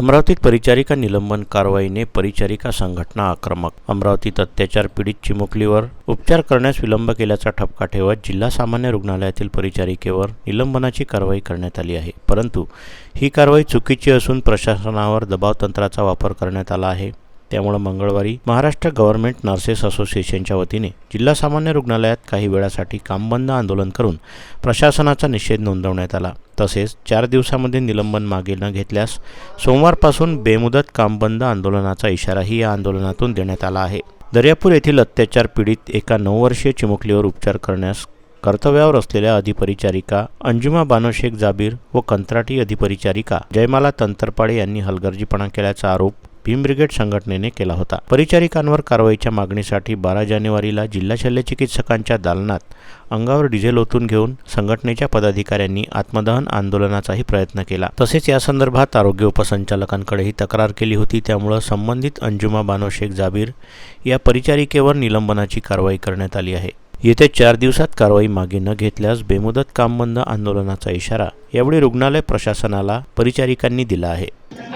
अमरावतीत परिचारिका निलंबन कारवाईने परिचारिका संघटना आक्रमक. अमरावतीत अत्याचार पीडित चिमुकलीवर उपचार करण्यास विलंब केल्याचा ठपका ठेवत जिल्हा सामान्य रुग्णालयातील परिचारिकेवर निलंबनाची कारवाई करण्यात आली आहे. परंतु ही कारवाई चुकीची असून प्रशासनावर दबाव तंत्राचा वापर करण्यात आला आहे. त्यामुळे मंगळवारी महाराष्ट्र गव्हर्नमेंट नर्सेस असोसिएशनच्या वतीने जिल्हा सामान्य रुग्णालयात काही वेळासाठी कामबंद आंदोलन करून प्रशासनाचा निषेध नोंदवण्यात आला. तसेच चार दिवसामध्ये निलंबन मागे न घेतल्यास सोमवारपासून बेमुदत कामबंद आंदोलनाचा इशाराही या आंदोलनातून देण्यात आला आहे. दर्यापूर येथील अत्याचार पीडित एका नऊ वर्षीय चिमुकलीवर उपचार करण्यास कर्तव्यावर असलेल्या अधिपरिचारिका अंजुमा बानो शेख जाबीर व कंत्राटी अधिपरिचारिका जयमाला तंतरपाडे यांनी हलगर्जीपणा केल्याचा आरोप भीम ब्रिगेड संघटनेने केला होता. परिचारिकांवर कारवाईच्या मागणीसाठी बारा जानेवारीला जिल्हा शल्यचिकित्सकांच्या दालनात अंगावर डिझेल ओतून घेऊन संघटनेच्या पदाधिकाऱ्यांनी आत्मदहन आंदोलनाचाही प्रयत्न केला. तसेच या संदर्भात आरोग्य उपसंचालकांकडेही तक्रार केली होती. त्यामुळं संबंधित अंजुमा बानो शेख जाबीर या परिचारिकेवर निलंबनाची कारवाई करण्यात आली आहे. येत्या चार दिवसात कारवाई मागे न घेतल्यास बेमुदत कामबंद आंदोलनाचा इशारा यावेळी रुग्णालय प्रशासनाला परिचारिकांनी दिला आहे.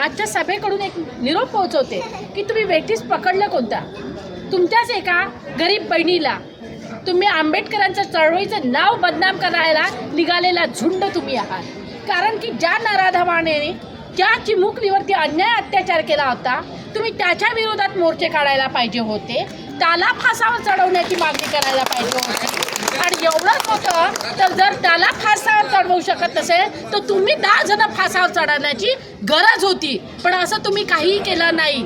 आजच्या सभेकडून एक निरोप पोहोचवते की तुम्ही वेटीस पकडलं कोणता? तुमच्याच एका गरीब बहिणीला. तुम्ही आंबेडकरांच्या चळवळीचं नाव बदनाम करायला निघालेला झुंड तुम्ही आहात. कारण की ज्या नराधमाने ज्या चिमुकलीवरती अन्याय अत्याचार केला होता तुम्ही त्याच्या विरोधात मोर्चे काढायला पाहिजे होते. त्याला फासावर चढवण्याची मागणी करायला पाहिजे होती. आणि एवढंच होतं तर जर त्याला फासावर चढवू शकत नसेल तर तुम्ही दहा जण फासावर चढवण्याची गरज होती. पण असं तुम्ही काहीही केलं नाही.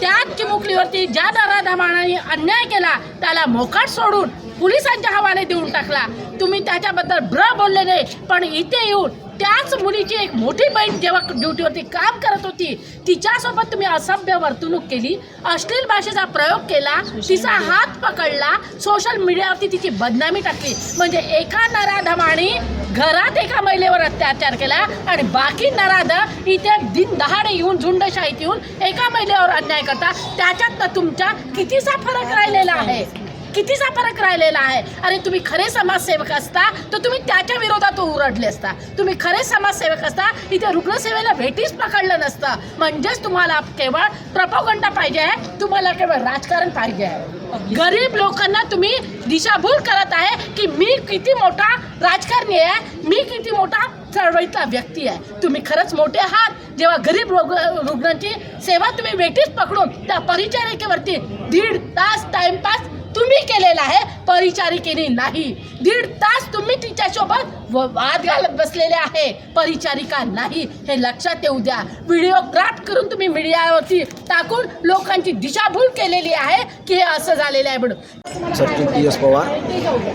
त्याच चिमुकलीवरती ज्या दराधामानाने अन्याय केला त्याला मोकाट सोडून पोलिसांच्या हवाले देऊन टाकला. तुम्ही त्याच्याबद्दल ब्र बोलले नाही पण इथे येऊन त्याच मुलीची एक मोठी बहीण जेव्हा ड्युटीवरती काम करत होती तिच्यासोबत तुम्ही असभ्य वर्तणूक केली अश्लील भाषेचा प्रयोग केला तिचा हात पकडला सोशल मीडियावरती तिची बदनामी टाकली. म्हणजे एका नराधमाने घरात एका महिलेवर अत्याचार केला आणि बाकी नराध इथे दिन दहाडे येऊन झुंडशाहीत येऊन एका महिलेवर अन्याय करता त्याच्यात तुमच्या कितीचा फरक राहिलेला आहे? कितीचा फरक राहिलेला आहे? आणि तुम्ही खरे समाजसेवक असता तर तुम्ही त्याच्या विरोधात उरडले असता. तुम्ही खरे समाजसेवक असता इथे रुग्णसेवेला भेटीच पकडलं नसतं. म्हणजेच तुम्हाला केवळ प्रपोगंडा पाहिजे आहे तुम्हाला केवळ राजकारण पाहिजे आहे. गरीब लोकांना तुम्ही दिशाभूल करत आहे की मी किती मोठा राजकारणी आहे मी किती मोठा चळवळीतला व्यक्ती आहे. तुम्ही खरंच मोठे आहात. जेव्हा गरीब रोग रुग्णांची सेवा तुम्ही वेटीच पकडून त्या परिचारिकेवरती दीड तास टाइमपास तुम्ही केलेला आहे परिचारिकेने नाही. दीड तास तुम्ही तिच्यासोबत व- वाद घालत बसलेले आहे. परिचारिका नाही हे लक्षात येऊ द्या. व्हिडिओ क्राफ्ट करून तुम्ही मीडियावरती टाकून लोकांची दिशाभूल केलेली आहे की हे असं झालेलं आहे म्हणून. Sachin P S Pawar.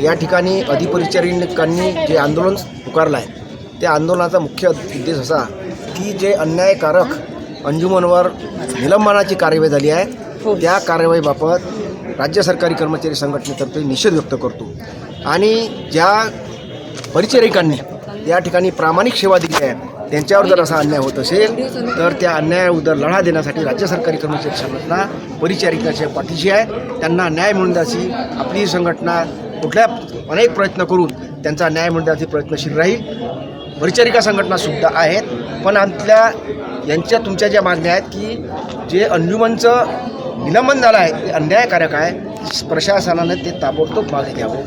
या ठिकाणी अधिपरिचारिकांनी जे आंदोलन पुकारलं आहे त्या आंदोलनाचा मुख्य उद्देश असा की जे अन्यायकारक अंजुमनवर निलंबनाची कार्यवाही झाली आहे त्या कारवाईबाबत राज्य सरकारी कर्मचारी संघटनेतर्फे निषेध व्यक्त करतो. आणि ज्या परिचारिकांनी या ठिकाणी प्रामाणिक सेवा दिली आहे त्यांच्यावर जर असा अन्याय होत असेल तर त्या अन्यायावर लढा देण्यासाठी राज्य सरकारी कर्मचारी संघटना परिचारिकाच्या पाठीशी आहे. त्यांना न्याय मिळून आपली संघटना कुठल्या अनेक प्रयत्न करून त्यांचा न्याय मिळून प्रयत्नशील राहील. परिचारिका संघटनासुद्धा आहेत. पण आपल्या यांच्या तुमच्या ज्या मागण्या आहेत की जे अंजुमनचं निलंबन झालं आहे. ते अन्यायकारक आहे. प्रशासनाने ते ताबडतोब मागे घ्यावं.